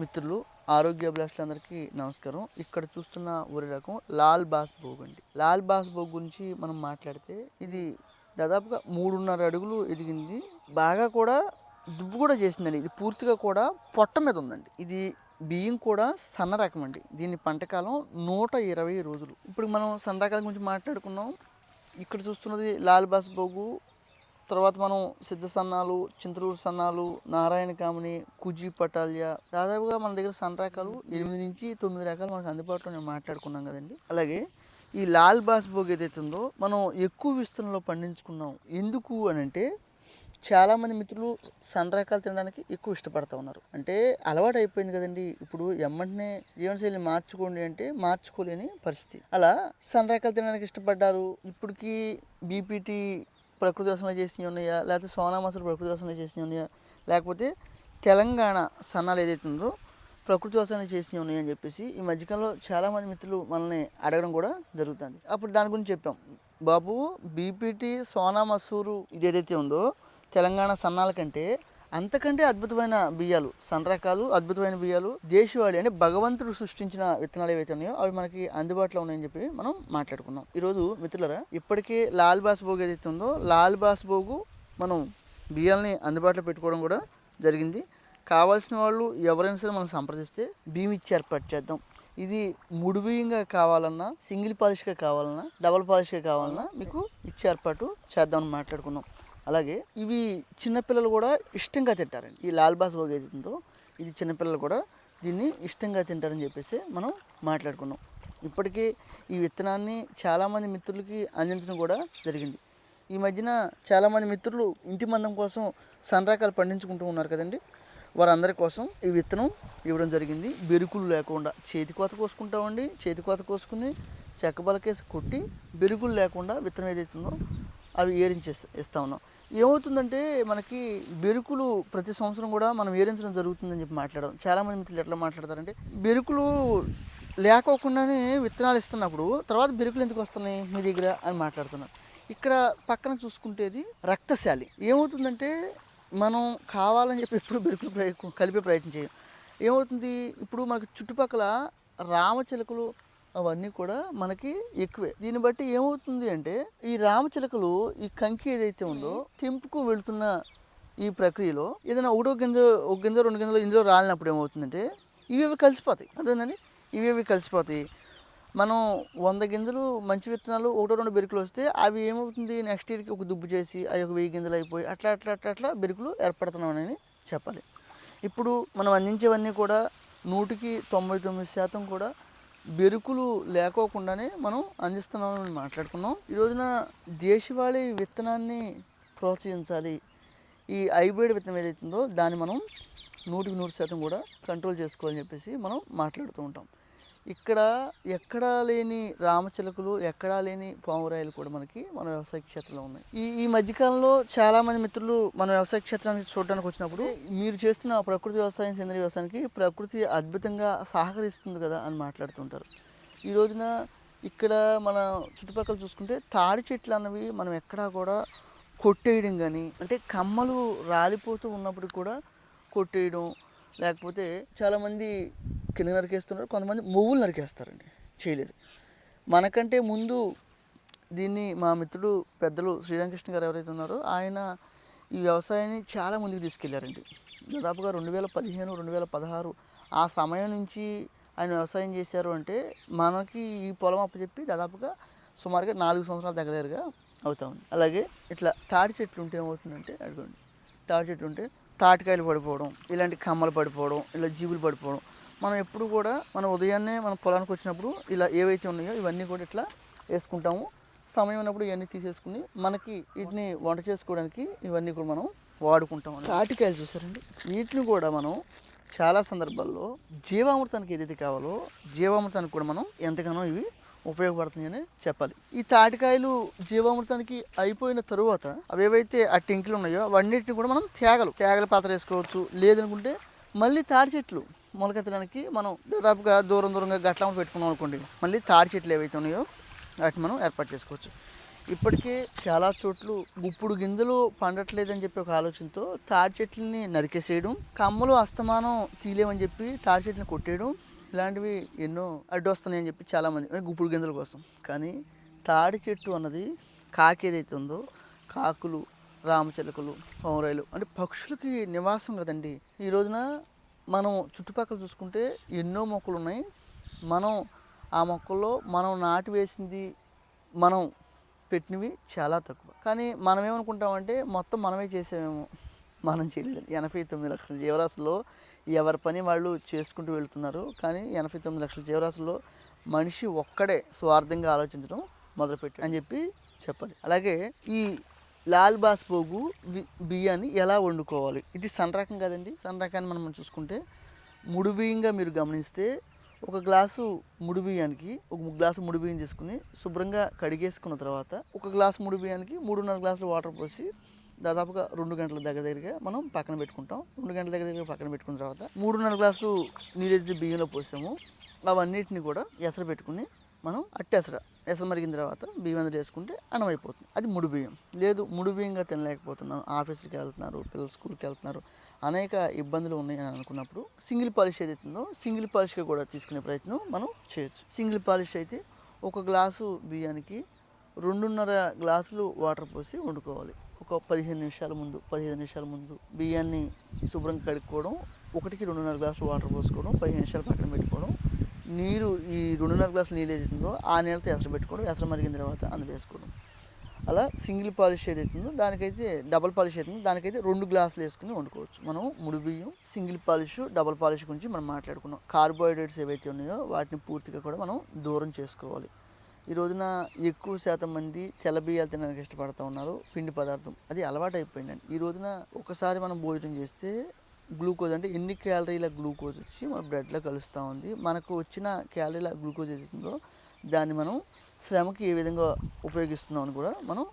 మిత్రులు ఆరోగ్య అభిలాషులందరికీ నమస్కారం. ఇక్కడ చూస్తున్న వరి రకం లాల్ బాస్ భోగ్ అండి. లాల్ బాస్ భోగ్ గురించి మనం మాట్లాడితే ఇది దాదాపుగా మూడున్నర అడుగులు ఎదిగింది. బాగా కూడా దుబ్బు కూడా చేసిందండి. ఇది పూర్తిగా కూడా పొట్ట మీద ఉందండి. ఇది బియ్యం కూడా సన్న రకం అండి. దీని పంటకాలం నూట ఇరవై రోజులు. ఇప్పుడు మనం సన్న రకాల గురించి మాట్లాడుకున్నాం. ఇక్కడ చూస్తున్నది లాల్ బాస్ భోగు తర్వాత మనం సిద్ధ సన్నాలు చింతలూరు సన్నాలు నారాయణ కామిని కుజి పటాలియా దాదాపుగా మన దగ్గర సన్న రకాలు ఎనిమిది నుంచి తొమ్మిది రకాలు మనకు అందుబాటులో నేను మాట్లాడుకున్నాం కదండి. అలాగే ఈ లాల్ బాస్ భోగ్ ఏదైతే ఉందో మనం ఎక్కువ విస్తరణలో పండించుకున్నాం. ఎందుకు అని అంటే చాలామంది మిత్రులు సన్న రకాలు తినడానికి ఎక్కువ ఇష్టపడతా ఉన్నారు. అంటే అలవాటు అయిపోయింది కదండి. ఇప్పుడు ఎమ్మంటనే జీవనశైలి మార్చుకోండి అంటే మార్చుకోలేని పరిస్థితి. అలా సన్న రకాలు తినడానికి ఇష్టపడ్డారు. ఇప్పటికీ బీపీటీ ప్రకృతి వ్యవసాయం చేసినవి ఉన్నాయా? లేకపోతే సోనా మసూరు ప్రకృతి వ్యవసాయం చేసినవి ఉన్నాయా? లేకపోతే తెలంగాణ సన్నాలు ఏదైతే ఉందో ప్రకృతి వ్యవసాయం చేసినవి ఉన్నాయి అని చెప్పేసి ఈ మధ్యకాలంలో చాలామంది మిత్రులు మనల్ని అడగడం కూడా జరుగుతుంది. అప్పుడు దాని గురించి చెప్పాం. బాబు బీపీటీ సోనా మసూరు ఇది ఏదైతే ఉందో తెలంగాణ సన్నాల కంటే అంతకంటే అద్భుతమైన బియ్యాలు సన్న రకాలు అద్భుతమైన బియ్యాలు దేశవాళి అంటే భగవంతుడు సృష్టించిన విత్తనాలు ఏవైతే ఉన్నాయో అవి మనకి అందుబాటులో ఉన్నాయని చెప్పి మనం మాట్లాడుకున్నాం. ఈరోజు మిత్రులరా ఇప్పటికే లాల్ బాస్ భోగ్ ఏదైతే ఉందో లాల్ బాస్ భోగు మనం బియ్యాలని అందుబాటులో పెట్టుకోవడం కూడా జరిగింది. కావాల్సిన వాళ్ళు ఎవరైనా సరే మనం సంప్రదిస్తే బియ్యం ఇచ్చి ఏర్పాటు చేద్దాం. ఇది మూడు బియ్యంగా కావాలన్నా సింగిల్ పాలిష్గా కావాలన్నా డబల్ పాలిష్గా కావాలన్నా మీకు ఇచ్చి ఏర్పాటు చేద్దామని మాట్లాడుకున్నాం. అలాగే ఇవి చిన్నపిల్లలు కూడా ఇష్టంగా తింటారండి. ఈ లాల్ బాస్ భోగ్ ఏది ఇది చిన్నపిల్లలు కూడా దీన్ని ఇష్టంగా తింటారని చెప్పేసి మనం మాట్లాడుకున్నాం. ఇప్పటికీ ఈ విత్తనాన్ని చాలామంది మిత్రులకి అందించడం కూడా జరిగింది. ఈ మధ్యన చాలామంది మిత్రులు ఇంటి మందం కోసం సన్రకాలు పండించుకుంటూ ఉన్నారు కదండి. వారందరి కోసం ఈ విత్తనం ఇవ్వడం జరిగింది. బెరుకులు లేకుండా చేతి కోత కోసుకుంటామండి. చేతి కోత కోసుకుని చెక్క బలకేసి కొట్టి బెరుకులు లేకుండా విత్తనం ఏదైతే ఉందో అవి ఏరించి ఇస్తా ఉన్నాం. ఏమవుతుందంటే మనకి బెరుకులు ప్రతి సంవత్సరం కూడా మనం ఏరించడం జరుగుతుందని చెప్పి మాట్లాడడం. చాలామంది మిత్రులు ఎట్లా మాట్లాడతారంటే బెరుకులు లేకోకుండానే విత్తనాలు ఇస్తున్నప్పుడు తర్వాత బెరుకులు ఎందుకు వస్తున్నాయి మీ దగ్గర అని మాట్లాడుతున్నారు. ఇక్కడ పక్కన చూసుకుంటేది రక్తశాలి. ఏమవుతుందంటే మనం కావాలని చెప్పి ఎప్పుడు బెరుకులు ప్రయ- కలిపే ప్రయత్నం చేయం. ఏమవుతుంది? ఇప్పుడు మనకు చుట్టుపక్కల రామచిలకలు అవన్నీ కూడా మనకి ఎక్కువే. దీన్ని బట్టి ఏమవుతుంది అంటే ఈ రామచిలకలు ఈ కంకి ఏదైతే ఉందో తెంపుకు వెళుతున్న ఈ ప్రక్రియలో ఏదైనా ఒకటో గింజ ఒక గింజ రెండు గింజలు ఇందులో రాలినప్పుడు ఏమవుతుందంటే ఇవి ఇవి కలిసిపోతాయి. ఇవి ఇవి కలిసిపోతాయి. మనం వంద గింజలు మంచి విత్తనాలు ఒకటో రెండు బెరుకులు వస్తే అవి ఏమవుతుంది? నెక్స్ట్ ఇయర్కి ఒక దుబ్బు చేసి అవి ఒక వెయ్యి గింజలు అయిపోయి అట్లా అట్లా అట్లా అట్లా బెరుకులు ఏర్పడుతున్నామని చెప్పాలి. ఇప్పుడు మనం అందించేవన్నీ కూడా నూటికి తొంభై తొమ్మిది శాతం కూడా బెరుకులు లేకోకుండానే మనం అందిస్తున్నామని మాట్లాడుకున్నాం. ఈ రోజున దేశవాళీ విత్తనాన్ని ప్రోత్సహించాలి. ఈ హైబ్రిడ్ విత్తనం ఏదైతుందో దాన్ని మనం నూటికి నూరు శాతం కూడా కంట్రోల్ చేసుకోవాలని చెప్పేసి మనం మాట్లాడుతూ ఉంటాం. ఇక్కడ ఎక్కడా లేని రామచిలకలు ఎక్కడా లేని పావురాయలు కూడా మనకి మన వ్యవసాయ క్షేత్రంలో ఉన్నాయి. ఈ ఈ మధ్యకాలంలో చాలామంది మిత్రులు మన వ్యవసాయ క్షేత్రానికి చూడడానికి వచ్చినప్పుడు మీరు చేస్తున్న ప్రకృతి వ్యవసాయం సేంద్రీయ వ్యవసాయానికి ప్రకృతి అద్భుతంగా సహకరిస్తుంది కదా అని మాట్లాడుతుంటారు. ఈ రోజున ఇక్కడ మన చుట్టుపక్కల చూసుకుంటే తాడి చెట్లు అన్నవి మనం ఎక్కడా కూడా కొట్టేయడం కానీ అంటే కమ్మలు రాలిపోతూ ఉన్నప్పుడు కూడా కొట్టేయడం లేకపోతే చాలామంది కింద నరికేస్తున్నారు కొంతమంది మువ్వులు నరికేస్తారండి. చేయలేదు. మనకంటే ముందు దీన్ని మా మిత్రుడు పెద్దలు శ్రీరామకృష్ణ గారు ఎవరైతే ఉన్నారో ఆయన ఈ వ్యవసాయాన్ని చాలా ముందుకు తీసుకెళ్ళారండి. దాదాపుగా రెండు వేల పదిహేను రెండు వేల పదహారు ఆ సమయం నుంచి ఆయన వ్యవసాయం చేశారు అంటే మనకి ఈ పొలం అప్పచెప్పి దాదాపుగా సుమారుగా నాలుగు సంవత్సరాలు దగ్గరగా అవుతా ఉంది అలాగే ఇట్లా తాటి చెట్లు ఉంటే ఏమవుతుందంటే అడుగుండి తాటి చెట్లు ఉంటే తాటికాయలు పడిపోవడం ఇలాంటి కమ్మలు పడిపోవడం ఇలా జీవులు పడిపోవడం మనం ఎప్పుడు కూడా మనం ఉదయాన్నే మన పొలానికి వచ్చినప్పుడు ఇలా ఏవైతే ఉన్నాయో ఇవన్నీ కూడా ఇట్లా వేసుకుంటాము. సమయం ఉన్నప్పుడు ఇవన్నీ తీసేసుకుని మనకి వీటిని వంట చేసుకోవడానికి ఇవన్నీ కూడా మనం వాడుకుంటాం తాటికాయలు చూసారండి? వీటిని కూడా మనం చాలా సందర్భాల్లో జీవామృతానికి ఏదైతే కావాలో జీవామృతానికి కూడా మనం ఎంతగానో ఇవి ఉపయోగపడుతున్నాయని చెప్పాలి. ఈ తాటికాయలు జీవామృతానికి అయిపోయిన తరువాత అవి ఏవైతే ఆ టెంకులు ఉన్నాయో అవన్నిటిని కూడా మనం తేగలు తేగల పాత్ర వేసుకోవచ్చు. లేదనుకుంటే మళ్ళీ తాడి చెట్లు మొలకెత్తడానికి మనం దాదాపుగా దూరం దూరంగా గట్లా పెట్టుకున్నాం అనుకోండి మళ్ళీ తాడి చెట్లు ఏవైతే ఉన్నాయో వాటిని మనం ఏర్పాటు చేసుకోవచ్చు. ఇప్పటికే చాలా చోట్ల గుప్పుడు గింజలు పండట్లేదని చెప్పి ఒక ఆలోచనతో తాడి చెట్లని నరికేసేయడం కమ్మలు అస్తమానం తీలేమని చెప్పి తాడి చెట్లను కొట్టేయడం ఇలాంటివి ఎన్నో అడ్డొస్తున్నాయని చెప్పి చాలామంది గుప్పుడు గింజల కోసం. కానీ తాడి చెట్టు అన్నది కాకి ఏదైతే ఉందో కాకులు రామచిలకలు పౌరాయిలు అంటే పక్షులకి నివాసం కదండి. ఈ రోజున మనం చుట్టుపక్కల చూసుకుంటే ఎన్నో మొక్కలు ఉన్నాయి. మనం ఆ మొక్కల్లో మనం నాటి వేసింది మనం పెట్టినవి చాలా తక్కువ. కానీ మనం ఏమనుకుంటామంటే మొత్తం మనమే చేసామేమో. మనం చేయలేదు. ఎనభై తొమ్మిది లక్షల జీవరాశుల్లో ఎవరి పని వాళ్ళు చేసుకుంటూ వెళ్తున్నారు. కానీ ఎనభై తొమ్మిది లక్షల జీవరాశుల్లో మనిషి ఒక్కడే స్వార్థంగా ఆలోచించడం మొదలుపెట్టి అని చెప్పి చెప్పాలి. అలాగే ఈ లాల్ బాస్ పోగు బియ్యాన్ని ఎలా వండుకోవాలి? ఇది సన్న రకం కదండి. సన్ రకాన్ని మనం చూసుకుంటే ముడి బియ్యంగా మీరు గమనిస్తే ఒక గ్లాసు ముడి బియ్యానికి ఒక గ్లాసు ముడి బియ్యం తీసుకుని శుభ్రంగా కడిగేసుకున్న తర్వాత ఒక గ్లాసు ముడి బియ్యానికి మూడున్నర గ్లాసులు వాటర్ పోసి దాదాపుగా రెండు గంటల దగ్గర దగ్గరగా మనం పక్కన పెట్టుకుంటాం. రెండు గంటల దగ్గర దగ్గర పక్కన పెట్టుకున్న తర్వాత మూడున్నర గ్లాసులు నీళ్ళైతే బియ్యంలో పోసాము. అవన్నిటిని కూడా ఎసర పెట్టుకుని మనం అట్టెసర రసం మరిగిన తర్వాత బియ్యం అందులో వేసుకుంటే అన్నం అయిపోతుంది అది ముడి బియ్యం. లేదు ముడి బియ్యంగా తినలేకపోతున్నాను. ఆఫీస్కి వెళ్తున్నారు పిల్లలు స్కూల్కి వెళ్తున్నారు. అనేక ఇబ్బందులు ఉన్నాయి అని అనుకున్నప్పుడు సింగిల్ పాలిష్ ఏదైతుందో సింగిల్ పాలిష్గా కూడా తీసుకునే ప్రయత్నం మనం చేయొచ్చు. సింగిల్ పాలిష్ అయితే ఒక గ్లాసు బియ్యానికి రెండున్నర గ్లాసులు వాటర్ పోసి వండుకోవాలి. ఒక పదిహేను నిమిషాల ముందు పదిహేను నిమిషాల ముందు బియ్యాన్ని శుభ్రంగా కడుక్కోవడం ఒకటికి రెండున్నర గ్లాసులు వాటర్ పోసుకోవడం పదిహేను నిమిషాలు పక్కన పెట్టుకోవడం నీరు ఈ రెండున్నర గ్లాసులు నీళ్ళు ఏదైతుందో ఆ నీళ్ళతో ఎసరు పెట్టుకోవడం ఎసరు మరిగిన తర్వాత అందులో వేసుకోవడం. అలా సింగిల్ పాలిష్ ఏదైతుందో దానికైతే డబల్ పాలిష్ అవుతుందో దానికైతే రెండు గ్లాసులు వేసుకుని వండుకోవచ్చు. మనం ముడి బియ్యం సింగిల్ పాలిష్ డబల్ పాలిష్ గురించి మనం మాట్లాడుకున్నాం. కార్బోహైడ్రేట్స్ ఏవైతే ఉన్నాయో వాటిని పూర్తిగా కూడా మనం దూరం చేసుకోవాలి. ఈ రోజున ఎక్కువ శాతం మంది తెల్ల బియ్యాలు తినడానికి ఇష్టపడుతూ ఉన్నారు. పిండి పదార్థం. అది అలవాటు అయిపోయిందండి ఈ రోజున ఒకసారి మనం భోజనం చేస్తే గ్లూకోజ్ అంటే ఎన్ని క్యాలరీల గ్లూకోజ్ వచ్చి మన బ్లడ్లో కలుస్తూ ఉంది. మనకు వచ్చిన క్యాలరీల గ్లూకోజ్ ఏదైతుందో దాన్ని మనం శ్రమకి ఏ విధంగా ఉపయోగిస్తున్నాం అని కూడా మనం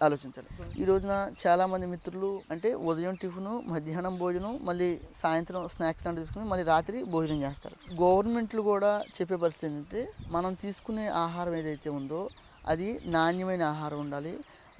ఆలోచించాలి. ఈ రోజున చాలామంది మిత్రులు అంటే ఉదయం టిఫిన్ మధ్యాహ్నం భోజనం మళ్ళీ సాయంత్రం స్నాక్స్ లాంటివి తీసుకుని మళ్ళీ రాత్రి భోజనం చేస్తారు. గవర్నమెంట్లు కూడా చెప్పే పరిస్థితి ఏంటంటే మనం తీసుకునే ఆహారం ఏదైతే ఉందో అది నాణ్యమైన ఆహారం ఉండాలి.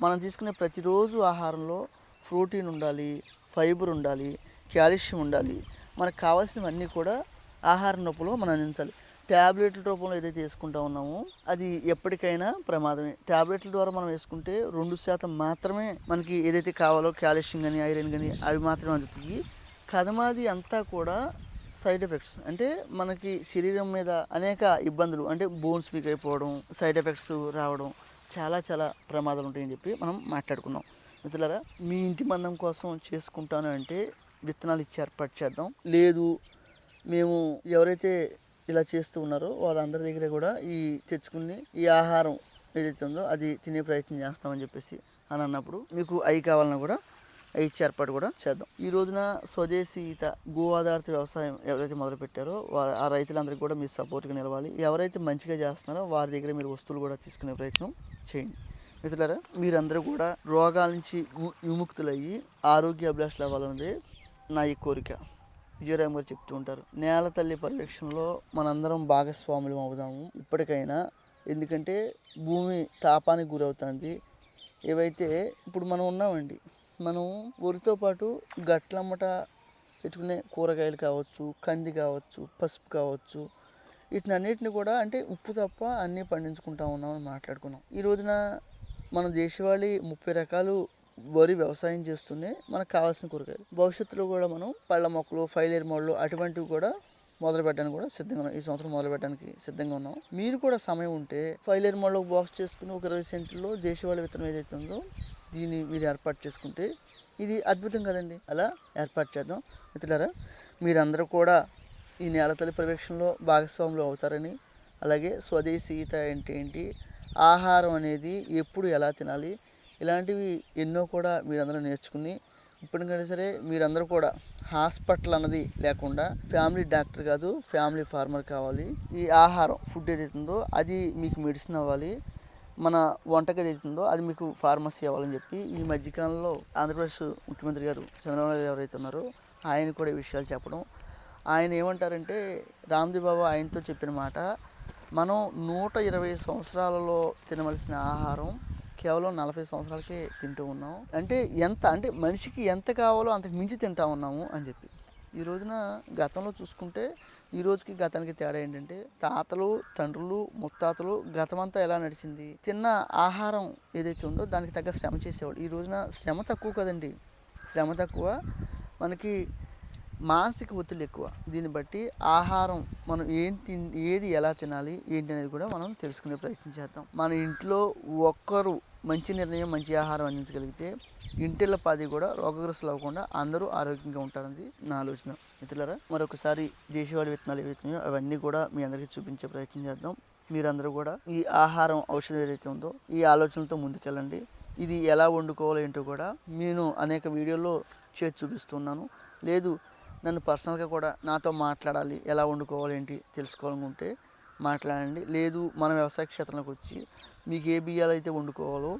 మనం తీసుకునే ప్రతిరోజు ఆహారంలో ప్రోటీన్ ఉండాలి ఫైబర్ ఉండాలి కాల్షియం ఉండాలి. మనకు కావాల్సినవన్నీ కూడా ఆహారం రూపంలో మనం అందించాలి. ట్యాబ్లెట్ల రూపంలో ఏదైతే వేసుకుంటా ఉన్నామో అది ఎప్పటికైనా ప్రమాదమే. ట్యాబ్లెట్ల ద్వారా మనం వేసుకుంటే రెండు శాతం మాత్రమే మనకి ఏదైతే కావాలో కాల్షియం కానీ ఐరన్ కానీ అవి మాత్రమే అందుతుంది కదమాది అంతా కూడా సైడ్ ఎఫెక్ట్స్. అంటే మనకి శరీరం మీద అనేక ఇబ్బందులు అంటే బోన్స్ వీక్ అయిపోవడం సైడ్ ఎఫెక్ట్స్ రావడం చాలా చాలా ప్రమాదాలు ఉంటాయని చెప్పి మనం మాట్లాడుకున్నాం. మిత్రులారా మీ ఇంటి మందం కోసం చేసుకుంటాను అంటే విత్తనాలు ఇచ్చి ఏర్పాటు చేద్దాం. లేదు మేము ఎవరైతే ఇలా చేస్తూ ఉన్నారో వాళ్ళందరి దగ్గర కూడా ఈ తెచ్చుకుని ఈ ఆహారం ఏదైతే ఉందో అది తినే ప్రయత్నం చేస్తామని చెప్పేసి అని అన్నప్పుడు మీకు అవి కావాలన్నా కూడా అవి ఇచ్చే ఏర్పాటు కూడా చేద్దాం. ఈ రోజున స్వదేశీత గో ఆధారిత వ్యవసాయం ఎవరైతే మొదలు పెట్టారో వారు ఆ రైతులందరికీ కూడా మీరు సపోర్ట్గా నిలవాలి. ఎవరైతే మంచిగా చేస్తున్నారో వారి దగ్గర మీరు వస్తువులు కూడా తీసుకునే ప్రయత్నం చేయండి. మిత్రులారా మీరందరూ కూడా రోగాల నుంచి విముక్తులయ్యి ఆరోగ్య అభిలాషలు అవ్వాలన్నది నా ఈ కోరిక. విజయరామ్ గారు చెప్తూ ఉంటారు నేల తల్లి పరిరక్షణలో మనందరం భాగస్వాములు అవుదాము. ఇప్పటికైనా ఎందుకంటే భూమి తాపానికి గురవుతుంది. ఏవైతే ఇప్పుడు మనం ఉన్నామండి మనం వరితో పాటు గట్లమ్మట పెట్టుకునే కూరగాయలు కావచ్చు కంది కావచ్చు పసుపు కావచ్చు వీటిని అన్నిటిని కూడా అంటే ఉప్పు తప్ప అన్నీ పండించుకుంటా ఉన్నామని మాట్లాడుకున్నాం. ఈ రోజున మన దేశవాళీ ముప్పై రకాలు వరి వ్యవసాయం చేస్తూనే మనకు కావాల్సిన కూరగాయలు. భవిష్యత్తులో కూడా మనం పళ్ళ మొక్కలు ఫైలేర్ మొక్కలు అటువంటివి కూడా మొదలు పెట్టడానికి కూడా సిద్ధంగా ఉన్నాం. ఈ సంవత్సరం మొదలు పెట్టడానికి సిద్ధంగా ఉన్నాం. మీరు కూడా సమయం ఉంటే ఫైలేర్ మోడల్ బాక్స్ చేసుకుని ఒక ఇరవై సెంట్లో దేశవాళ విత్తనం ఏదైతే ఉందో దీన్ని మీరు ఏర్పాటు చేసుకుంటే ఇది అద్భుతం కదండి. అలా ఏర్పాటు చేద్దాం. మిత్రులారా మీరందరూ కూడా ఈ నేల తల్లి ప్రవేక్షణలో భాగస్వాములు అవుతారని అలాగే స్వదేశీయత అంటే ఏంటి ఆహారం అనేది ఎప్పుడు ఎలా తినాలి ఇలాంటివి ఎన్నో కూడా మీరందరూ నేర్చుకుని ఇప్పటికైనా సరే మీరందరూ కూడా హాస్పిటల్ అన్నది లేకుండా ఫ్యామిలీ డాక్టర్ కాదు ఫ్యామిలీ ఫార్మర్ కావాలి. ఈ ఆహారం ఫుడ్ ఏదైతే ఉందో అది మీకు మెడిసిన్ అవ్వాలి. మన వంటకి ఏదైతుందో అది మీకు ఫార్మసీ అవ్వాలని చెప్పి ఈ మధ్యకాలంలో ఆంధ్రప్రదేశ్ ముఖ్యమంత్రి గారు చంద్రబాబు నాయుడు ఎవరైతే ఉన్నారో ఆయన కూడా ఈ విషయాలు చెప్పడం. ఆయన ఏమంటారంటే రామ్దేవ్ బాబా ఆయనతో చెప్పిన మాట మనం నూట ఇరవై సంవత్సరాలలో తినవలసిన ఆహారం కేవలం నలభై సంవత్సరాలకే తింటూ ఉన్నాం. అంటే ఎంత అంటే మనిషికి ఎంత కావాలో అంతకు మించి తింటా ఉన్నాము అని చెప్పి. ఈ రోజున గతంలో చూసుకుంటే ఈ రోజుకి గతానికి తేడా ఏంటంటే తాతలు తండ్రులు ముత్తాతలు గతమంతా ఎలా నడిచింది తిన్న ఆహారం ఏదైతే ఉందో దానికి తగ్గ శ్రమ చేసేవాడు. ఈ రోజున శ్రమ తక్కువ కదండి. శ్రమ తక్కువ. మనకి మానసిక ఒత్తిడి ఎక్కువ. దీన్ని బట్టి ఆహారం మనం ఏం తిన్ ఏది ఎలా తినాలి ఏంటి అనేది కూడా మనం తెలుసుకునే ప్రయత్నం చేద్దాం. మన ఇంట్లో ఒక్కరు మంచి నిర్ణయం మంచి ఆహారం అందించగలిగితే ఇంటిళ్ళ పది కూడా రోగగ్రస్తులు అవ్వకుండా అందరూ ఆరోగ్యంగా ఉంటారని నా ఆలోచన. మిత్రులరా మరొకసారి దేశవాళీ విత్తనాలు ఏవైతున్నాయో అవన్నీ కూడా మీ అందరికీ చూపించే ప్రయత్నం చేద్దాం. మీరందరూ కూడా ఈ ఆహారం ఔషధం ఏదైతే ఉందో ఈ ఆలోచనలతో ముందుకెళ్ళండి. ఇది ఎలా వండుకోవాలో ఏంటో కూడా నేను అనేక వీడియోల్లో చేసి చూపిస్తున్నాను. లేదు నన్ను పర్సనల్గా కూడా నాతో మాట్లాడాలి ఎలా వండుకోవాలి ఏంటి తెలుసుకోవాలనుకుంటే మాట్లాడండి. లేదు మన వ్యవసాయ క్షేత్రంలోకి వచ్చి మీకు ఏ బియ్యాలు అయితే వండుకోవాలో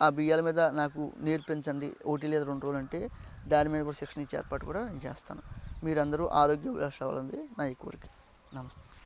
ఆ బియ్యాల మీద నాకు నేర్పించండి. ఒకటి లేదా రెండు రోజులు అంటే దాని మీద కూడా శిక్షణ ఇచ్చే ఏర్పాటు కూడా నేను చేస్తాను. మీరందరూ ఆరోగ్య అవ్వాలని నా ఈ కోరిక. నమస్తే.